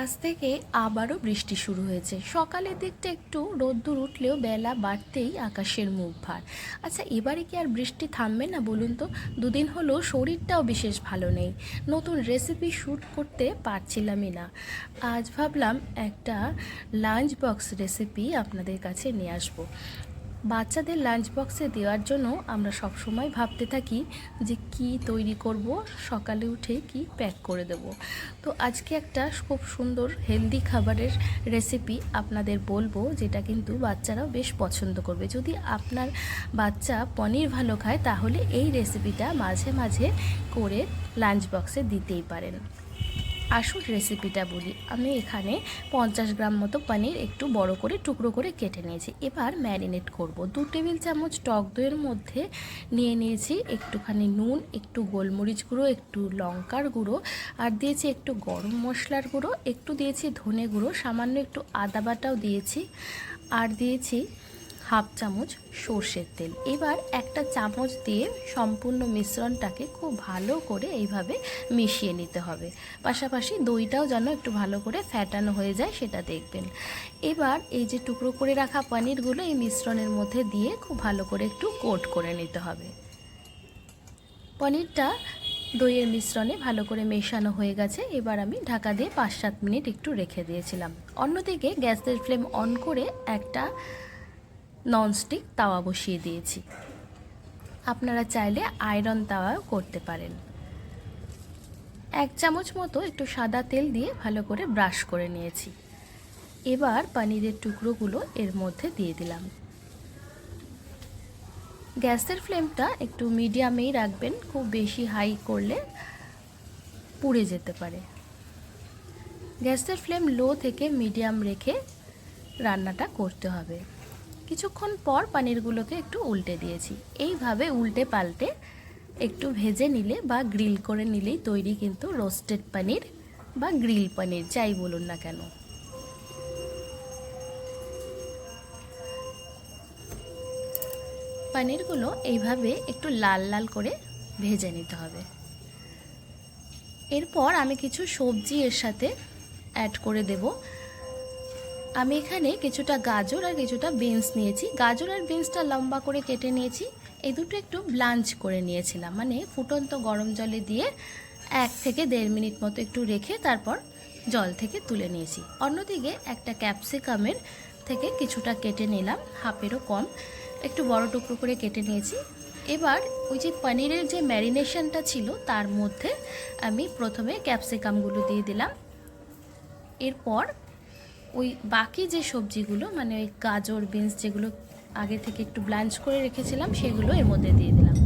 আজ থেকে আবারও বৃষ্টি শুরু হয়েছে। সকালের দিকটা একটু রোদ্দুর উঠলেও বেলা বাড়তেই আকাশের মুখ ভার। আচ্ছা এবারে কি আর বৃষ্টি থামবে না বলুন তো? দুদিন হলো শরীরটাও বিশেষ ভালো নেই। নতুন রেসিপি শ্যুট করতে পারছিলামই না। আজ ভাবলাম একটা লাঞ্চ বক্স রেসিপি আপনাদের কাছে নিয়ে আসব। বাচ্চাদের লাঞ্চ বক্সে দেওয়ার জন্য আমরা সব সময় ভাবতে থাকি যে কি তৈরি করব, সকালে উঠে কি প্যাক করে দেব। তো আজকে একটা খুব সুন্দর হেলদি খাবারের রেসিপি আপনাদের বলব, যেটা কিন্তু বাচ্চারাও বেশ পছন্দ করবে। যদি আপনার বাচ্চা পনির ভালো খায়, তাহলে এই রেসিপিটা মাঝে মাঝে করে লাঞ্চ বক্সে দিতেই পারেন। আসল রেসিপিটা বলি। আমি এখানে পঞ্চাশ গ্রাম মতো পনির একটু বড় করে, টুকরো করে কেটে নিয়েছি। এবার ম্যারিনেট করব। দু টেবিল চামচ টক দইয়ের মধ্যে নিয়ে নিয়েছি একটুখানি নুন, একটু গোলমরিচ গুঁড়ো, একটু লঙ্কার গুঁড়ো, আর দিয়েছি একটু গরম মশলার গুঁড়ো, একটু দিয়েছি ধনে গুঁড়ো, সামান্য একটু আদা বাটাও দিয়েছি, আর দিয়েছি হাফ চামচ সর্ষের তেল। এবার একটা চামচ দিয়ে সম্পূর্ণ মিশ্রণটাকে খুব ভালো করে এইভাবে মিশিয়ে নিতে হবে। পাশাপাশি দইটাও যেন একটু ভালো করে ফ্যাটানো হয়ে যায়, সেটা দেখবেন। এবার এই যে টুকরো করে রাখা পনিরগুলো, এই মিশ্রণের মধ্যে দিয়ে খুব ভালো করে একটু কোট করে নিতে হবে। পনিরটা দইয়ের মিশ্রণে ভালো করে মেশানো হয়ে গেছে। এবার আমি ঢাকা দিয়ে পাঁচ সাত মিনিট একটু রেখে দিয়েছিলাম। অন্যদিকে গ্যাসের ফ্লেম অন করে একটা ননস্টিক তাওয়া বসিয়ে দিয়েছি। আপনারা চাইলে আয়রন তাওয়াও করতে পারেন। এক চামচ মতো একটু সাদা তেল দিয়ে ভালো করে ব্রাশ করে নিয়েছি। এবার পনিরের টুকরোগুলো এর মধ্যে দিয়ে দিলাম। গ্যাসের ফ্লেমটা একটু মিডিয়ামেই রাখবেন, খুব বেশি হাই করলে পুড়ে যেতে পারে। গ্যাসের ফ্লেম লো থেকে মিডিয়াম রেখে রান্নাটা করতে হবে। কিছুক্ষণ পর পানিরগুলোকে একটু উল্টে দিয়েছি। এইভাবে উল্টে পাল্টে একটু ভেজে নিলে বা গ্রিল করে নিলেই তৈরি কিন্তু রোস্টেড পানির বা গ্রিল পানির, যাই বলুন না কেন। পানিরগুলো এইভাবে একটু লাল লাল করে ভেজে নিতে হবে। এরপর আমি কিছু সবজি এর সাথে অ্যাড করে দেব। আমি এখানে কিছুটা গাজর আর কিছুটা বিনস নিয়েছি। গাজর আর বিনসটা লম্বা করে কেটে নিয়েছি। এই দুটো একটু ব্লাঞ্চ করে নিয়েছিলাম। মানে ফুটন্ত গরম জলে দিয়ে এক থেকে দেড় মিনিট মতো একটু রেখে তারপর জল থেকে তুলে নিয়েছি। অন্যদিকে একটা ক্যাপসিকামের থেকে কিছুটা কেটে নিলাম। হাফেরও কম। একটু বড় টুকরো করে কেটে নিয়েছি। এবার ওই যে পনিরের যে ম্যারিনেশনটা ছিল, তার মধ্যে আমি প্রথমে ক্যাপসিকামগুলো দিয়ে দিলাম। এরপর ওই বাকি যে সবজিগুলো মানে ওই গাজর, বিনস যেগুলো আগে থেকে একটু ব্লাঞ্চ করে রেখেছিলাম, সেগুলো এর মধ্যে দিয়ে দিলাম।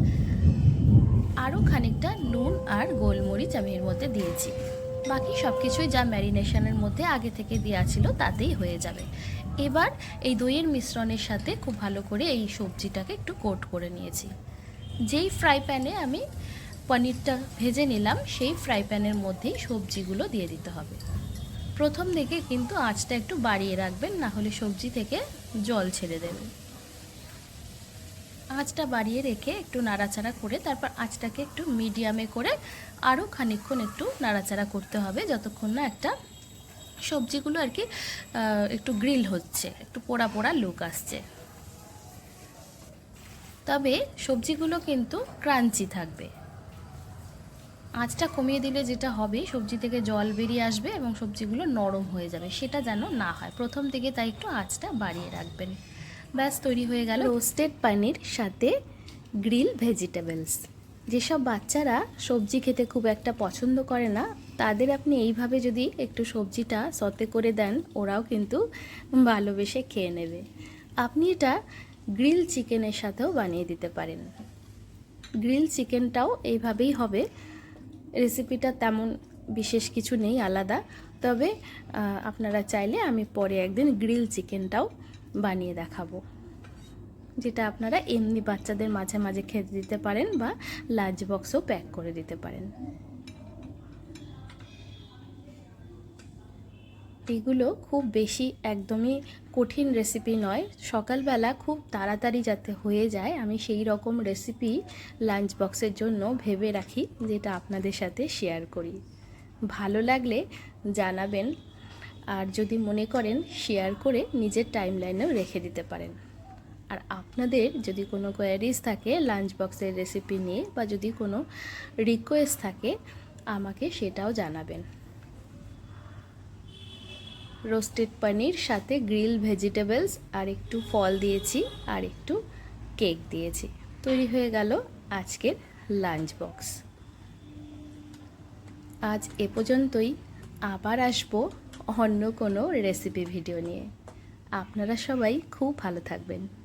আরও খানিকটা নুন আর গোলমরিচ আমি এর মধ্যে দিয়েছি। বাকি সব কিছুই যা ম্যারিনেশনের মধ্যে আগে থেকে দেওয়া ছিল, তাতেই হয়ে যাবে। এবার এই দইয়ের মিশ্রণের সাথে খুব ভালো করে এই সবজিটাকে একটু কোট করে নিয়েছি। যেই ফ্রাই প্যানে আমি পনিরটা ভেজে নিলাম, সেই ফ্রাই প্যানের মধ্যেই সবজিগুলো দিয়ে দিতে হবে। প্রথম দিকে কিন্তু আঁচটা একটু বাড়িয়ে রাখবেন, না হলে সবজি থেকে জল ছেড়ে দেবে আঁচটা বাড়িয়ে রেখে একটু নাড়াচাড়া করে তারপর আঁচটাকে একটু মিডিয়ামে করে আরও খানিকক্ষণ একটু নাড়াচাড়া করতে হবে, যতক্ষণ না একটা সবজিগুলো আর কি একটু গ্রিল হচ্ছে, একটু পোড়া পোড়া লুক আসছে। তবে সবজিগুলো কিন্তু ক্রাঞ্চি থাকবে। আঁচটা কমিয়ে দিলে যেটা হবে, সবজি থেকে জল বেরিয়ে আসবে এবং সবজিগুলো নরম হয়ে যাবে। সেটা যেন না হয়। প্রথম থেকে তাই একটু আঁচটা বাড়িয়ে রাখবেন। ব্যাস, তৈরি হয়ে গেল রোস্টেড পানির সাথে গ্রিল ভেজিটেবলস। যেসব বাচ্চারা সবজি খেতে খুব একটা পছন্দ করে না, তাদের আপনি এইভাবে যদি একটু সবজিটা সতে করে দেন, ওরাও কিন্তু ভালোবেসে খেয়ে নেবে। আপনি এটা গ্রিল চিকেনের সাথেও বানিয়ে দিতে পারেন। গ্রিল চিকেনটাও এইভাবেই হবে। রেসিপিটা তেমন বিশেষ কিছু নেই, আলাদা। তবে আপনারা চাইলে আমি পরে একদিন গ্রিল চিকেনটাও বানিয়ে দেখাবো। যেটা আপনারা এমনি বাচ্চাদের মাঝে মাঝে খেতে দিতে পারেন বা লাঞ্চ বক্সও প্যাক করে দিতে পারেন। এগুলো খুব বেশি একদমই কঠিন রেসিপি নয়। সকালবেলা খুব তাড়াতাড়ি যাতে হয়ে যায়, আমি সেই রকম রেসিপি লাঞ্চ বক্সের জন্য ভেবে রাখি, যেটা আপনাদের সাথে শেয়ার করি। ভালো লাগলে জানাবেন, আর যদি মনে করেন শেয়ার করে নিজের টাইম লাইনেও রেখে দিতে পারেন। আর আপনাদের যদি কোনো কোয়ারিজ থাকে লাঞ্চ বক্সের রেসিপি নিয়ে, বা যদি কোনো রিকোয়েস্ট থাকে, আমাকে সেটাও জানাবেন। রোস্টেড পানির, সাথে গ্রিল ভেজিটেবলস, আর একটু ফল দিয়েছি, আর একটু কেক দিয়েছি। তৈরি হয়ে গেল আজকের লাঞ্চ বক্স। আজ এ পর্যন্তই। আবার আসব অন্য কোনো রেসিপি ভিডিও নিয়ে। আপনারা সবাই খুব ভালো থাকবেন।